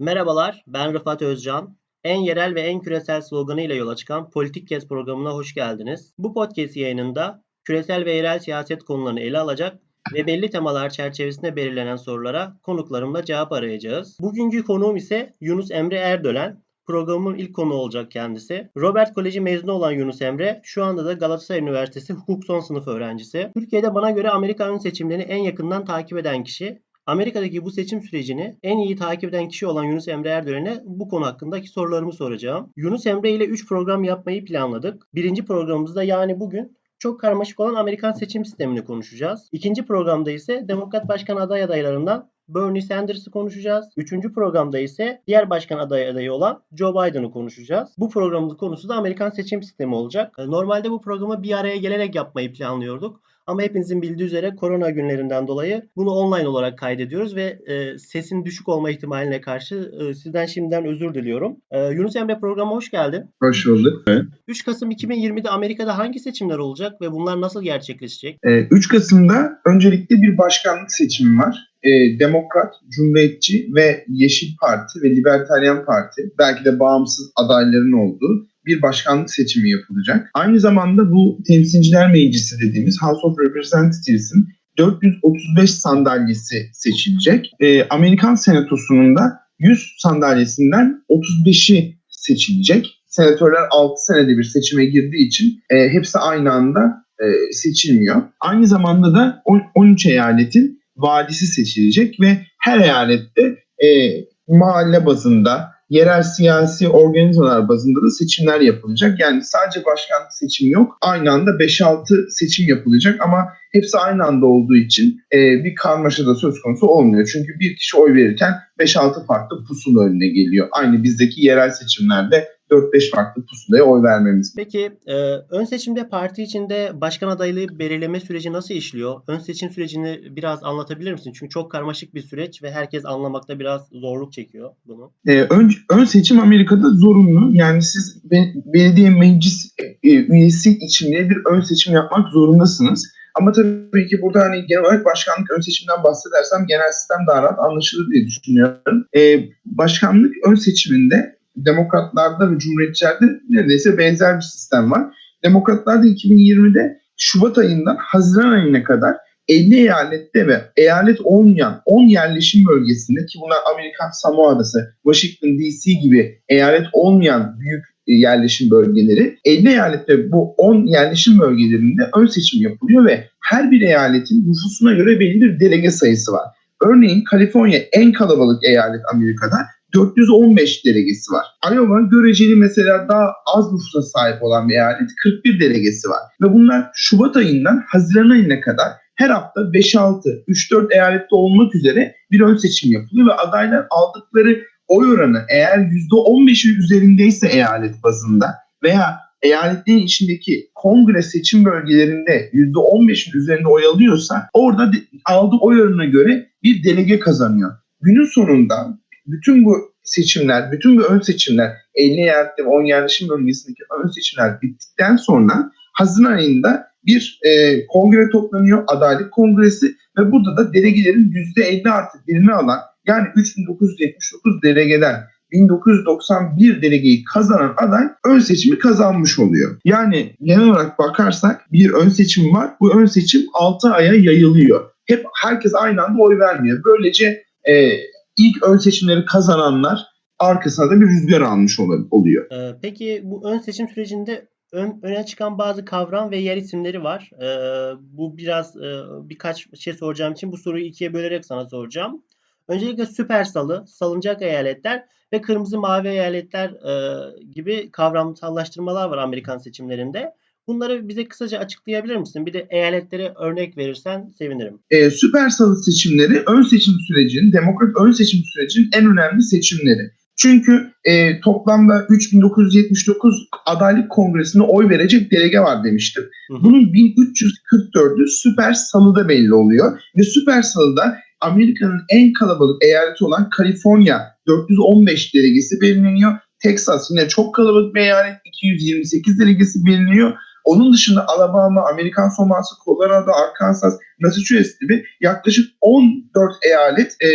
Merhabalar, ben Rıfat Özcan. En yerel ve en küresel sloganıyla yola çıkan Politik Kes programına hoş geldiniz. Bu podcast yayınında küresel ve yerel siyaset konularını ele alacak ve belli temalar çerçevesinde belirlenen sorulara konuklarımla cevap arayacağız. Bugünkü konuğum ise Yunus Emre Erdölen. Programın ilk konu olacak kendisi. Robert Koleji mezunu olan Yunus Emre şu anda da Galatasaray Üniversitesi hukuk son sınıf öğrencisi. Türkiye'de bana göre Amerika seçimlerini en yakından takip eden kişi. Amerika'daki bu seçim sürecini en iyi takip eden kişi olan Yunus Emre Erdölen'e bu konu hakkındaki sorularımı soracağım. Yunus Emre ile 3 program yapmayı planladık. Birinci programımızda yani bugün çok karmaşık olan Amerikan seçim sistemini konuşacağız. İkinci programda ise Demokrat Başkan aday adaylarından Bernie Sanders'ı konuşacağız. Üçüncü programda ise diğer başkan aday adayı olan Joe Biden'ı konuşacağız. Bu programın konusu da Amerikan seçim sistemi olacak. Normalde bu programı bir araya gelerek yapmayı planlıyorduk. Ama hepinizin bildiği üzere korona günlerinden dolayı bunu online olarak kaydediyoruz ve e, sesin düşük olma ihtimaline karşı e, sizden şimdiden özür diliyorum. E, Yunus Emre programa hoş geldin. Hoş bulduk. Evet. 3 Kasım 2020'de Amerika'da hangi seçimler olacak ve bunlar nasıl gerçekleşecek? Ee, 3 Kasım'da öncelikle bir başkanlık seçimi var. Ee, Demokrat, Cumhuriyetçi ve Yeşil Parti ve Libertaryen Parti belki de bağımsız adayların olduğu bir başkanlık seçimi yapılacak. Aynı zamanda bu Temsilciler Meclisi dediğimiz House of Representatives'in 435 sandalyesi seçilecek. Ee, Amerikan Senatosu'nun da 100 sandalyesinden 35'i seçilecek. Senatörler 6 senede bir seçime girdiği için e, hepsi aynı anda e, seçilmiyor. Aynı zamanda da 13 eyaletin valisi seçilecek ve her eyalette e, mahalle bazında yerel siyasi organizasyonlar bazında da seçimler yapılacak. Yani sadece başkanlık seçimi yok. Aynı anda 5-6 seçim yapılacak ama hepsi aynı anda olduğu için e, bir karmaşa da söz konusu olmuyor. Çünkü bir kişi oy verirken 5-6 farklı pusula önüne geliyor. Aynı bizdeki yerel seçimlerde 4-5 farklı pusulaya oy vermemiz. Peki e, ön seçimde parti içinde başkan adaylığı belirleme süreci nasıl işliyor? Ön seçim sürecini biraz anlatabilir misin? Çünkü çok karmaşık bir süreç ve herkes anlamakta biraz zorluk çekiyor bunu. E, ön, ön seçim Amerika'da zorunlu. Yani siz be, belediye meclis e, üyesi için bir ön seçim yapmak zorundasınız. Ama tabii ki burada hani genel olarak başkanlık ön seçimden bahsedersem genel sistem daha rahat anlaşılır diye düşünüyorum. E, başkanlık ön seçiminde demokratlarda ve cumhuriyetçilerde neredeyse benzer bir sistem var. Demokratlarda 2020'de Şubat ayından Haziran ayına kadar 50 eyalette ve eyalet olmayan 10 yerleşim bölgesinde ki bunlar Amerikan Samoa Adası, Washington DC gibi eyalet olmayan büyük yerleşim bölgeleri 50 eyalette bu 10 yerleşim bölgelerinde ön seçim yapılıyor ve her bir eyaletin nüfusuna göre belli bir delege sayısı var. Örneğin Kaliforniya en kalabalık eyalet Amerika'da 415 delegesi var. Iowa göreceli mesela daha az nüfusa sahip olan bir eyalet 41 delegesi var. Ve bunlar Şubat ayından Haziran ayına kadar her hafta 5-6, 3-4 eyalette olmak üzere bir ön seçim yapılıyor ve adaylar aldıkları oy oranı eğer %15'i üzerindeyse eyalet bazında veya eyaletlerin içindeki kongre seçim bölgelerinde %15'in üzerinde oy alıyorsa orada aldığı oy oranına göre bir delege kazanıyor. Günün sonunda bütün bu seçimler, bütün bu ön seçimler 50 yerde ve 10 yerleşim bölgesindeki ön seçimler bittikten sonra Haziran ayında bir e, kongre toplanıyor, adaylık kongresi ve burada da delegelerin %50 artı birini alan yani 3979 delegeden 1991 delegeyi kazanan aday ön seçimi kazanmış oluyor. Yani genel olarak bakarsak bir ön seçim var. Bu ön seçim 6 aya yayılıyor. Hep herkes aynı anda oy vermiyor. Böylece e, ilk ön seçimleri kazananlar arkasına da bir rüzgar almış oluyor. Ee, peki bu ön seçim sürecinde ön, öne çıkan bazı kavram ve yer isimleri var. Ee, bu biraz e, birkaç şey soracağım için bu soruyu ikiye bölerek sana soracağım. Öncelikle süper salı, salıncak eyaletler ve kırmızı mavi eyaletler e, gibi kavramsallaştırmalar var Amerikan seçimlerinde. Bunları bize kısaca açıklayabilir misin? Bir de eyaletlere örnek verirsen sevinirim. E, süper salı seçimleri ön seçim sürecinin, demokrat ön seçim sürecinin en önemli seçimleri. Çünkü e, toplamda 3979 adaylık kongresine oy verecek delege var demiştim. Bunun 1344'ü süper salıda belli oluyor. Ve süper salıda Amerika'nın en kalabalık eyaleti olan Kaliforniya 415 delegesi belirleniyor. Texas yine çok kalabalık bir eyalet 228 delegesi belirleniyor. Onun dışında Alabama, Amerikan Soması, Colorado, Arkansas, Massachusetts gibi yaklaşık 14 eyalet e,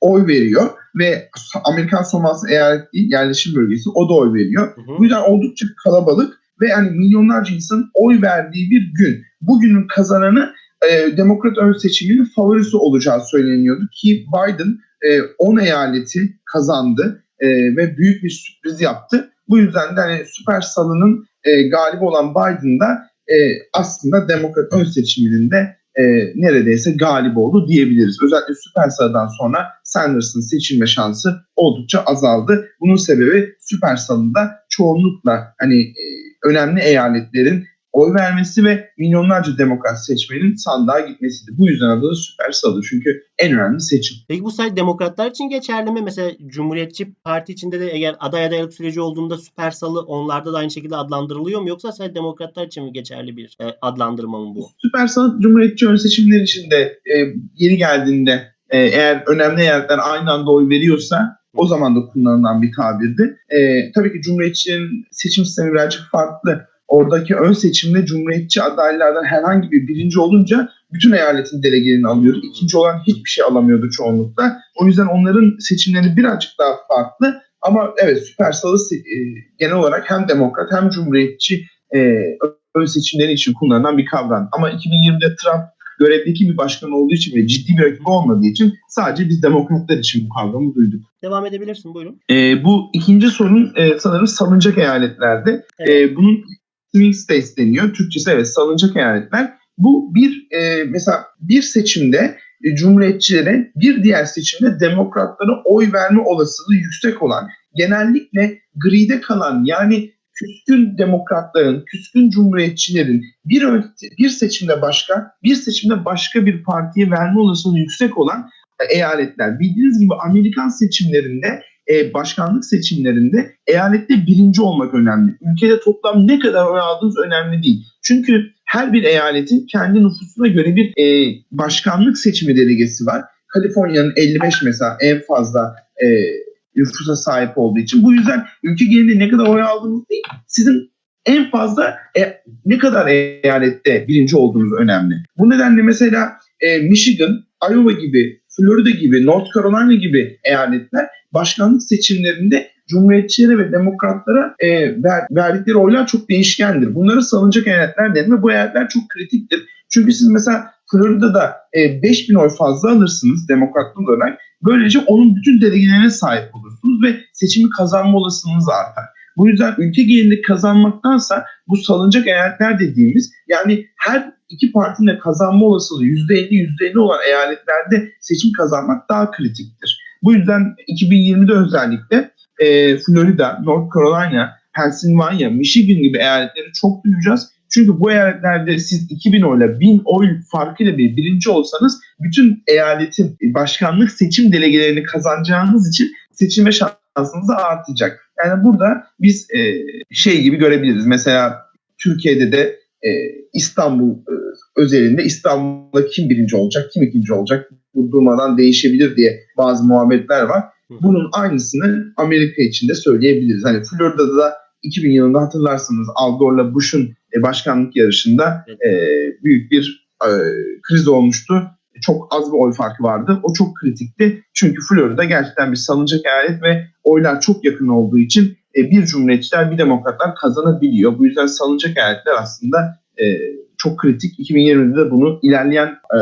oy veriyor. ve Amerikan Samoası eyaletli yerleşim bölgesi o da oy veriyor. Hı hı. Bu yüzden oldukça kalabalık ve yani milyonlarca insanın oy verdiği bir gün. Bugünün kazananı e, Demokrat ön seçiminin favorisi olacağı söyleniyordu ki Biden e, 10 eyaleti kazandı e, ve büyük bir sürpriz yaptı. Bu yüzden de hani Süper Salı'nın e, galibi olan Biden da e, aslında Demokrat ön seçiminin de e, neredeyse galip oldu diyebiliriz. Özellikle Süper Salı'dan sonra Sanders'ın seçilme şansı oldukça azaldı. Bunun sebebi Süper Salı'da çoğunlukla hani e, önemli eyaletlerin oy vermesi ve milyonlarca demokrat seçmenin sandığa gitmesiydi. Bu yüzden adı da Süper Salı çünkü en önemli seçim. Peki bu sadece demokratlar için geçerli mi? Mesela Cumhuriyetçi Parti içinde de eğer aday adaylık süreci olduğunda süper salı onlarda da aynı şekilde adlandırılıyor mu? Yoksa sadece demokratlar için mi geçerli bir e, adlandırma mı bu? Süper Salı Cumhuriyetçi ön seçimler içinde e, yeni geldiğinde e, eğer önemli eyaletler aynı anda oy veriyorsa o zaman da kullanılan bir tabirdi. E, tabii ki Cumhuriyetçilerin seçim sistemi birazcık farklı. Oradaki ön seçimde Cumhuriyetçi adaylardan herhangi bir birinci olunca bütün eyaletin delegelerini alıyordu. İkinci olan hiçbir şey alamıyordu çoğunlukla. O yüzden onların seçimleri birazcık daha farklı. Ama evet Süper Salı e, genel olarak hem demokrat hem cumhuriyetçi e, ön seçimleri için kullanılan bir kavram. Ama 2020'de Trump görevdeki bir başkan olduğu için ve ciddi bir rakip olmadığı için sadece biz demokratlar için bu kavramı duyduk. Devam edebilirsin buyurun. E, bu ikinci sorun e, sanırım salıncak eyaletlerde. Evet. E, bunun swing states deniyor. Türkçesi evet salıncak eyaletler. Bu bir e, mesela bir seçimde e, cumhuriyetçilere bir diğer seçimde demokratlara oy verme olasılığı yüksek olan genellikle gride kalan yani küskün demokratların, küskün cumhuriyetçilerin bir bir seçimde başka, bir seçimde başka bir partiye verme olasılığı yüksek olan eyaletler. Bildiğiniz gibi Amerikan seçimlerinde e, başkanlık seçimlerinde eyalette birinci olmak önemli. Ülkede toplam ne kadar oy aldığınız önemli değil. Çünkü her bir eyaletin kendi nüfusuna göre bir e, başkanlık seçimi delegesi var. Kaliforniya'nın 55 mesela en fazla e, nüfusa sahip olduğu için. Bu yüzden ülke genelinde ne kadar oy aldığınız değil, sizin en fazla e, ne kadar eyalette birinci olduğunuz önemli. Bu nedenle mesela e, Michigan, Iowa gibi, Florida gibi, North Carolina gibi eyaletler başkanlık seçimlerinde Cumhuriyetçilere ve demokratlara e, ver, verdikleri oylar çok değişkendir. Bunları salınacak eyaletler denir ve bu eyaletler çok kritiktir. Çünkü siz mesela Florida'da e, 5000 oy fazla alırsınız demokratlı olarak. Böylece onun bütün delegelerine sahip olursunuz ve seçimi kazanma olasılığınız artar. Bu yüzden ülke genelinde kazanmaktansa bu salınacak eyaletler dediğimiz yani her iki partinin de kazanma olasılığı %50 %50 olan eyaletlerde seçim kazanmak daha kritiktir. Bu yüzden 2020'de özellikle e, Florida, North Carolina, Pennsylvania, Michigan gibi eyaletleri çok duyacağız. Çünkü bu eyaletlerde siz 2000 oyla 1000 oy farkıyla bir birinci olsanız bütün eyaletin başkanlık seçim delegelerini kazanacağınız için seçilme şansınız artacak. Yani burada biz e, şey gibi görebiliriz. Mesela Türkiye'de de e, İstanbul e, özelinde İstanbul'da kim birinci olacak, kim ikinci olacak bu durmadan değişebilir diye bazı muhabbetler var. Bunun aynısını Amerika için de söyleyebiliriz. Hani Florida'da da 2000 yılında hatırlarsınız Al Gore'la Bush'un e, başkanlık yarışında e, büyük bir e, kriz olmuştu. Çok az bir oy farkı vardı. O çok kritikti. Çünkü Florida gerçekten bir salınacak eyalet ve oylar çok yakın olduğu için e, bir cumhuriyetçiler bir demokratlar kazanabiliyor. Bu yüzden salınacak eyaletler aslında e, çok kritik. 2020'de de bunu ilerleyen e,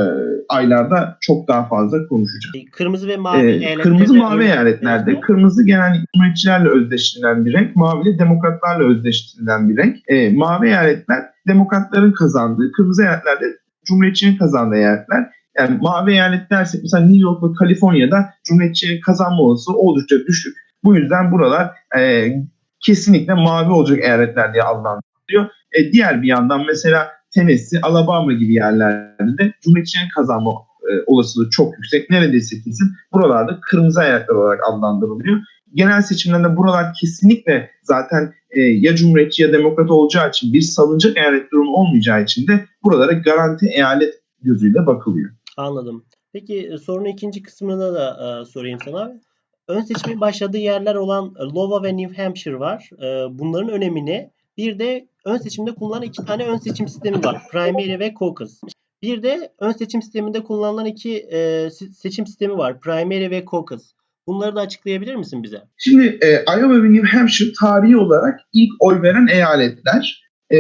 aylarda çok daha fazla konuşacağız. Kırmızı ve mavi Ee, eyaletlerde kırmızı mavi eyaletlerde kırmızı genellikle cumhuriyetçilerle özdeştirilen bir renk, mavi de demokratlarla özdeştirilen bir renk. Ee, mavi eyaletler demokratların kazandığı, kırmızı eyaletlerde cumhuriyetçinin kazandığı eyaletler. Yani mavi eyalet dersek mesela New York ve Kaliforniya'da cumhuriyetçinin kazanma olasılığı oldukça düşük. Bu yüzden buralar e, kesinlikle mavi olacak eyaletler diye adlandırılıyor. E, diğer bir yandan mesela Tennessee, Alabama gibi yerlerde de cumhuriyetçinin kazanma e, olasılığı çok yüksek. Neredeyse kesin. Buralarda kırmızı eyaletler olarak adlandırılıyor. Genel seçimlerde buralar kesinlikle zaten e, ya cumhuriyetçi ya demokrat olacağı için bir salınacak eyalet durumu olmayacağı için de buralara garanti eyalet gözüyle bakılıyor. Anladım. Peki e, sorunun ikinci kısmını da e, sorayım sana. Ön seçimin başladığı yerler olan e, Iowa ve New Hampshire var. E, bunların önemini bir de ön seçimde kullanılan iki tane ön seçim sistemi var. Primary ve caucus. Bir de ön seçim sisteminde kullanılan iki e, se- seçim sistemi var. Primary ve caucus. Bunları da açıklayabilir misin bize? Şimdi e, Iowa ve New Hampshire tarihi olarak ilk oy veren eyaletler. E,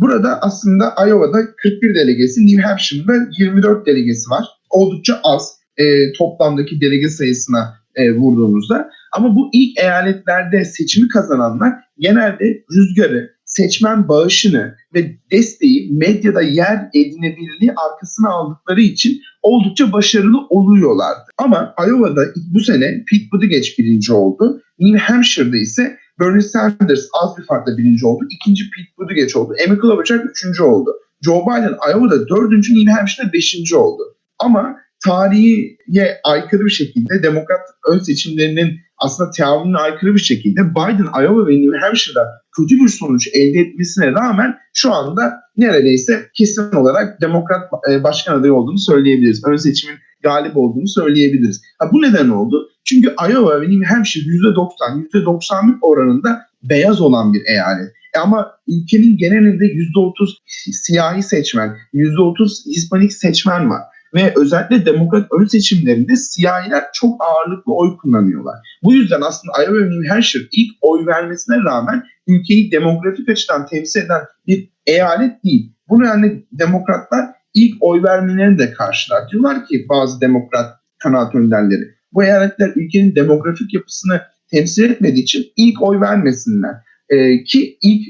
burada aslında Iowa'da 41 delegesi, New Hampshire'da 24 delegesi var. Oldukça az e, toplamdaki delege sayısına e, vurduğumuzda. Ama bu ilk eyaletlerde seçimi kazananlar genelde rüzgarı, seçmen bağışını ve desteği medyada yer edinebilirliği arkasına aldıkları için oldukça başarılı oluyorlardı. Ama Iowa'da bu sene Pete Buttigieg birinci oldu. New Hampshire'da ise Bernie Sanders az bir farkla birinci oldu. İkinci Pete Buttigieg oldu. Amy Klobuchar üçüncü oldu. Joe Biden Iowa'da dördüncü, New Hampshire'da beşinci oldu. Ama tarihe aykırı bir şekilde demokrat ön seçimlerinin aslında teamülüne aykırı bir şekilde Biden Iowa ve New Hampshire'da kötü bir sonuç elde etmesine rağmen şu anda neredeyse kesin olarak demokrat e, başkan adayı olduğunu söyleyebiliriz. Ön seçimin galip olduğunu söyleyebiliriz. Ha, bu neden oldu? Çünkü Iowa ve New Hampshire %90, %91 oranında beyaz olan bir eyalet. E ama ülkenin genelinde %30 siyahi seçmen, %30 Hispanik seçmen var. Ve özellikle demokrat ön seçimlerinde siyahiler çok ağırlıklı oy kullanıyorlar. Bu yüzden aslında Iowa ve New Hampshire ilk oy vermesine rağmen ülkeyi demografik açıdan temsil eden bir eyalet değil. Bu nedenle demokratlar ilk oy vermelerini de karşılar. Diyorlar ki bazı demokrat kanaat önderleri bu eyaletler ülkenin demografik yapısını temsil etmediği için ilk oy vermesinler. Ee, ki ilk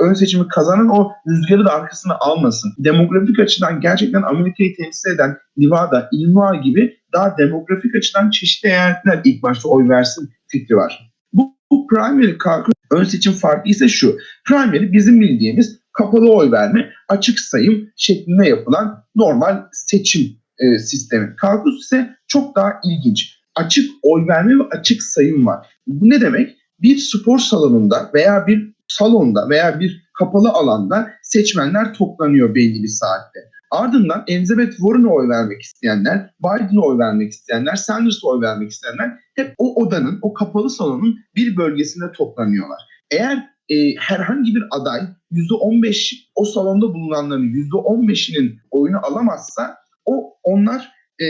ön seçimi kazanan o rüzgarı da arkasına almasın. Demografik açıdan gerçekten Amerika'yı temsil eden Nevada, Illinois gibi daha demografik açıdan çeşitli eyaletler ilk başta oy versin fikri var. Bu, bu primary caucus ön seçim farkı ise şu. Primary bizim bildiğimiz kapalı oy verme, açık sayım şeklinde yapılan normal seçim e, sistemi. Caucus ise çok daha ilginç. Açık oy verme ve açık sayım var. Bu ne demek? Bir spor salonunda veya bir salonda veya bir kapalı alanda seçmenler toplanıyor belli bir saatte. Ardından Elizabeth Warren'a oy vermek isteyenler, Biden'a oy vermek isteyenler, Sanders'a oy vermek isteyenler hep o odanın, o kapalı salonun bir bölgesinde toplanıyorlar. Eğer e, herhangi bir aday %15 o salonda bulunanların %15'inin oyunu alamazsa o onlar e,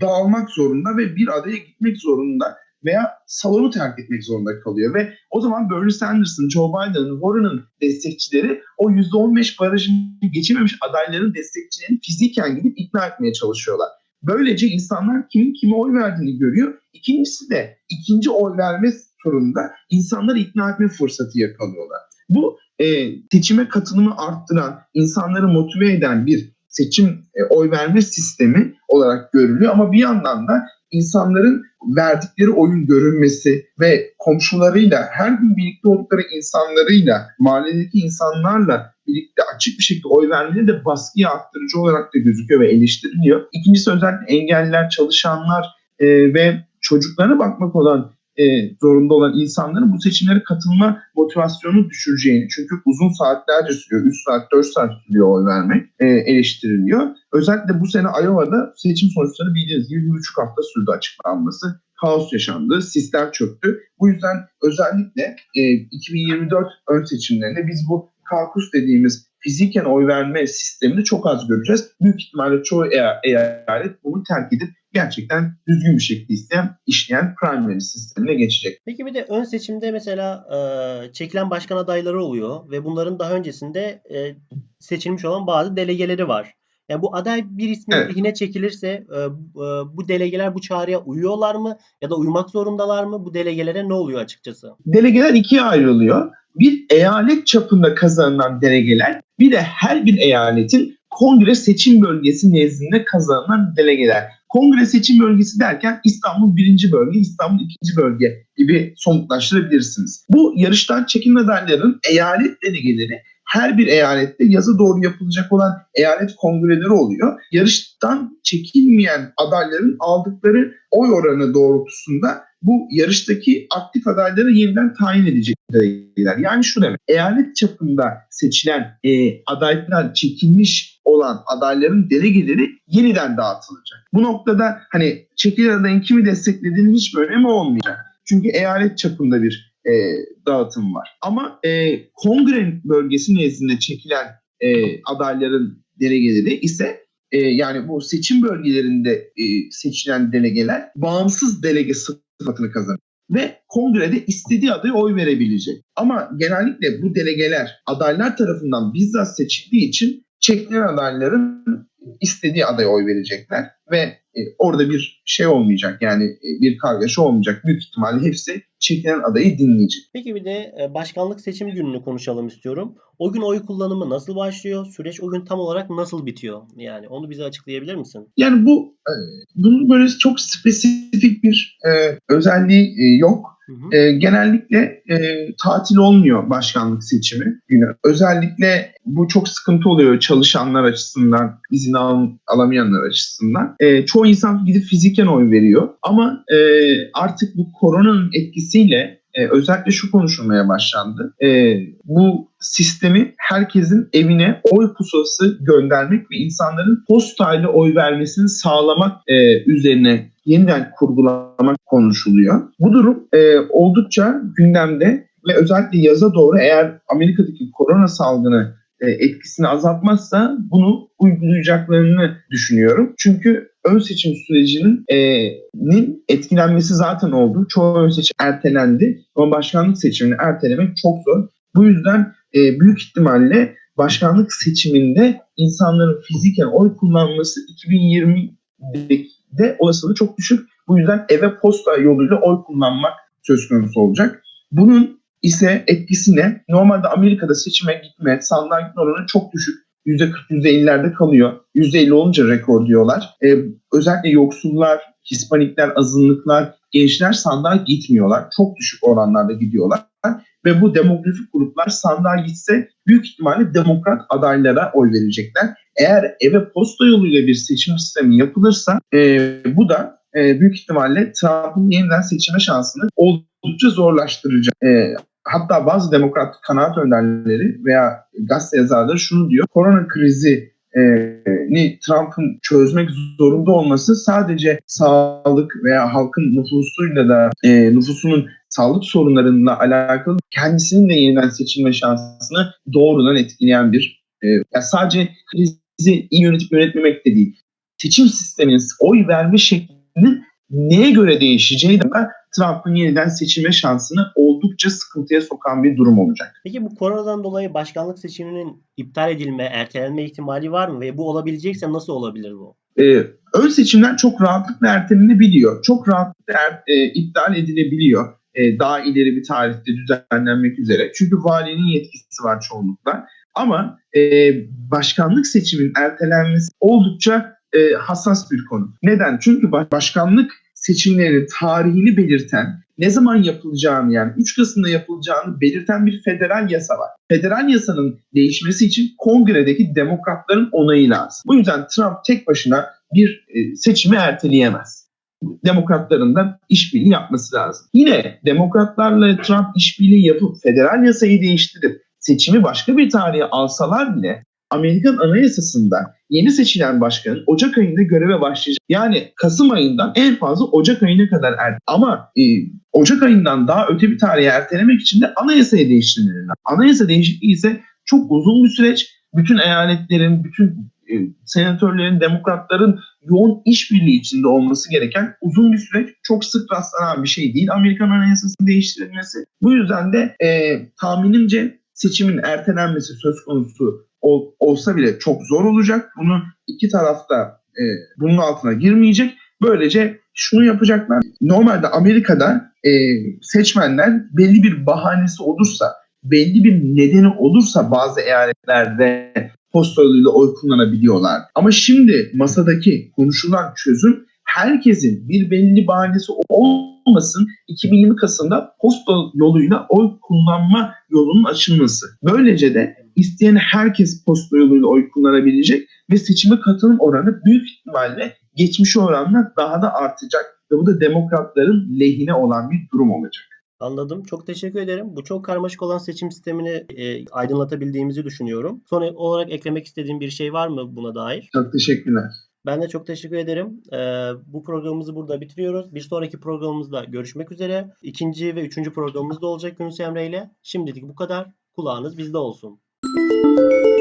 dağılmak zorunda ve bir adaya gitmek zorunda veya salonu terk etmek zorunda kalıyor ve o zaman Bernie Sanders'ın, Joe Biden'ın, Warren'ın destekçileri o %15 barajını geçememiş adayların destekçilerini fiziken gidip ikna etmeye çalışıyorlar. Böylece insanlar kimin kime oy verdiğini görüyor. İkincisi de ikinci oy verme turunda insanları ikna etme fırsatı yakalıyorlar. Bu e, seçime katılımı arttıran, insanları motive eden bir seçim e, oy verme sistemi olarak görülüyor. Ama bir yandan da insanların verdikleri oyun görünmesi ve komşularıyla, her gün birlikte oldukları insanlarıyla, mahalledeki insanlarla birlikte açık bir şekilde oy vermeleri de baskıyı arttırıcı olarak da gözüküyor ve eleştiriliyor. İkincisi özellikle engelliler, çalışanlar e, ve çocuklarına bakmak olan e, zorunda olan insanların bu seçimlere katılma motivasyonu düşüreceğini çünkü uzun saatlerce sürüyor, 3 saat 4 saat sürüyor oy vermek e, eleştiriliyor. Özellikle bu sene Iowa'da seçim sonuçları bildiğiniz gibi bir buçuk hafta sürdü açıklanması. Kaos yaşandı, sistem çöktü. Bu yüzden özellikle e, 2024 ön seçimlerinde biz bu kaukus dediğimiz fiziken oy verme sistemini çok az göreceğiz. Büyük ihtimalle çoğu eyalet bunu terk edip gerçekten düzgün bir şekilde isteyen, işleyen primary sistemine geçecek. Peki bir de ön seçimde mesela e, çekilen başkan adayları oluyor ve bunların daha öncesinde e, seçilmiş olan bazı delegeleri var. Yani bu aday bir ismin Evet. lehine çekilirse e, e, bu delegeler bu çağrıya uyuyorlar mı ya da uymak zorundalar mı? Bu delegelere ne oluyor açıkçası? Delegeler ikiye ayrılıyor. Bir eyalet çapında kazanılan delegeler, bir de her bir eyaletin kongre seçim bölgesi nezdinde kazanılan delegeler. Kongre seçim bölgesi derken İstanbul birinci bölge, İstanbul ikinci bölge gibi somutlaştırabilirsiniz. Bu yarıştan çekilen adayların eyalet delegeleri her bir eyalette yazı doğru yapılacak olan eyalet kongreleri oluyor. Yarıştan çekilmeyen adayların aldıkları oy oranı doğrultusunda bu yarıştaki aktif adayları yeniden tayin edecek delegeler. Yani şu demek, eyalet çapında seçilen e, adaylar çekilmiş olan adayların delegeleri yeniden dağıtılacak. Bu noktada hani çekilen adayın kimi desteklediğinin hiçbir önemi olmayacak. Çünkü eyalet çapında bir e, dağıtım var. Ama e, kongre bölgesi nezdinde çekilen e, adayların delegeleri ise e, yani bu seçim bölgelerinde e, seçilen delegeler bağımsız delege sıfatını kazanır ve kongrede istediği adaya oy verebilecek. Ama genellikle bu delegeler adaylar tarafından bizzat seçildiği için çekilen adayların istediği adaya oy verecekler ve e, orada bir şey olmayacak yani e, bir kargaşa olmayacak. Büyük ihtimalle hepsi çekilen adayı dinleyecek. Peki bir de e, başkanlık seçim gününü konuşalım istiyorum. O gün oy kullanımı nasıl başlıyor? Süreç o gün tam olarak nasıl bitiyor? Yani onu bize açıklayabilir misin? Yani bu e, bunun böyle çok spesifik bir e, özelliği e, yok. Hı hı. E, genellikle e, tatil olmuyor başkanlık seçimi günü. Özellikle bu çok sıkıntı oluyor çalışanlar açısından, izin al, alamayanlar açısından. E, çoğu insan gidip fiziken oy veriyor ama e, artık bu koronanın etkisiyle e, özellikle şu konuşulmaya başlandı. E, bu sistemi herkesin evine oy pusulası göndermek ve insanların postayla oy vermesini sağlamak e, üzerine yeniden kurgulamak konuşuluyor. Bu durum e, oldukça gündemde ve özellikle yaza doğru eğer Amerika'daki korona salgını etkisini azaltmazsa bunu uygulayacaklarını düşünüyorum. Çünkü ön seçim sürecinin e, nin etkilenmesi zaten oldu. Çoğu ön seçim ertelendi ama başkanlık seçimini ertelemek çok zor. Bu yüzden e, büyük ihtimalle başkanlık seçiminde insanların fiziken oy kullanması 2020'de olasılığı çok düşük. Bu yüzden eve posta yoluyla oy kullanmak söz konusu olacak. Bunun ise etkisi ne? Normalde Amerika'da seçime gitme, sandığa gitme oranı çok düşük. %40, %50'lerde kalıyor. %50 olunca rekor diyorlar. Ee, özellikle yoksullar, Hispanikler, azınlıklar, gençler sandığa gitmiyorlar. Çok düşük oranlarda gidiyorlar. Ve bu demografik gruplar sandığa gitse büyük ihtimalle demokrat adaylara oy verecekler. Eğer eve posta yoluyla bir seçim sistemi yapılırsa e, bu da e, büyük ihtimalle Trump'ın yeniden seçime şansını oldukça zorlaştıracak. E, hatta bazı demokrat kanaat önderleri veya gazete yazarları şunu diyor. Korona krizi e, ni Trump'ın çözmek zorunda olması sadece sağlık veya halkın nüfusuyla da e, nüfusunun sağlık sorunlarıyla alakalı kendisinin de yeniden seçilme şansını doğrudan etkileyen bir e, yani sadece krizi iyi yönetip yönetmemek de değil. Seçim sisteminin oy verme şeklinin neye göre değişeceği de Trump'ın yeniden seçilme şansını oldukça sıkıntıya sokan bir durum olacak. Peki bu koronadan dolayı başkanlık seçiminin iptal edilme, ertelenme ihtimali var mı? Ve bu olabilecekse nasıl olabilir bu? Ee, ön seçimler çok rahatlıkla ertelenebiliyor. Çok rahatlıkla er, e, iptal edilebiliyor. E, daha ileri bir tarihte düzenlenmek üzere. Çünkü valinin yetkisi var çoğunlukla. Ama e, başkanlık seçimin ertelenmesi oldukça e, hassas bir konu. Neden? Çünkü başkanlık seçimlerinin tarihini belirten, ne zaman yapılacağını yani 3 Kasım'da yapılacağını belirten bir federal yasa var. Federal yasanın değişmesi için kongredeki demokratların onayı lazım. Bu yüzden Trump tek başına bir e, seçimi erteleyemez. Demokratların da işbirliği yapması lazım. Yine demokratlarla Trump işbirliği yapıp federal yasayı değiştirip seçimi başka bir tarihe alsalar bile Amerikan Anayasası'nda yeni seçilen başkanın Ocak ayında göreve başlayacak. Yani Kasım ayından en fazla Ocak ayına kadar er. Ama e, Ocak ayından daha öte bir tarihe ertelemek için de anayasayı değiştirmeleri Anayasa değişikliği ise çok uzun bir süreç. Bütün eyaletlerin, bütün e, senatörlerin, demokratların yoğun işbirliği içinde olması gereken uzun bir süreç. Çok sık rastlanan bir şey değil Amerikan Anayasası'nın değiştirilmesi. Bu yüzden de e, tahminimce seçimin ertelenmesi söz konusu ol, olsa bile çok zor olacak. Bunu iki tarafta e, bunun altına girmeyecek. Böylece şunu yapacaklar. Normalde Amerika'da e, seçmenler belli bir bahanesi olursa, belli bir nedeni olursa bazı eyaletlerde posta yoluyla oy kullanabiliyorlar. Ama şimdi masadaki konuşulan çözüm herkesin bir belli bahanesi olmasın 2020 Kasım'da posta yoluyla oy kullanma yolunun açılması. Böylece de isteyen herkes posta yoluyla oy kullanabilecek ve seçime katılım oranı büyük ihtimalle geçmiş oranla daha da artacak ve bu da demokratların lehine olan bir durum olacak. Anladım. Çok teşekkür ederim. Bu çok karmaşık olan seçim sistemini e, aydınlatabildiğimizi düşünüyorum. Son olarak eklemek istediğim bir şey var mı buna dair? Çok teşekkürler. Ben de çok teşekkür ederim. Ee, bu programımızı burada bitiriyoruz. Bir sonraki programımızda görüşmek üzere. İkinci ve üçüncü programımız da olacak Yunus Emre ile. Şimdilik bu kadar. Kulağınız bizde olsun. Música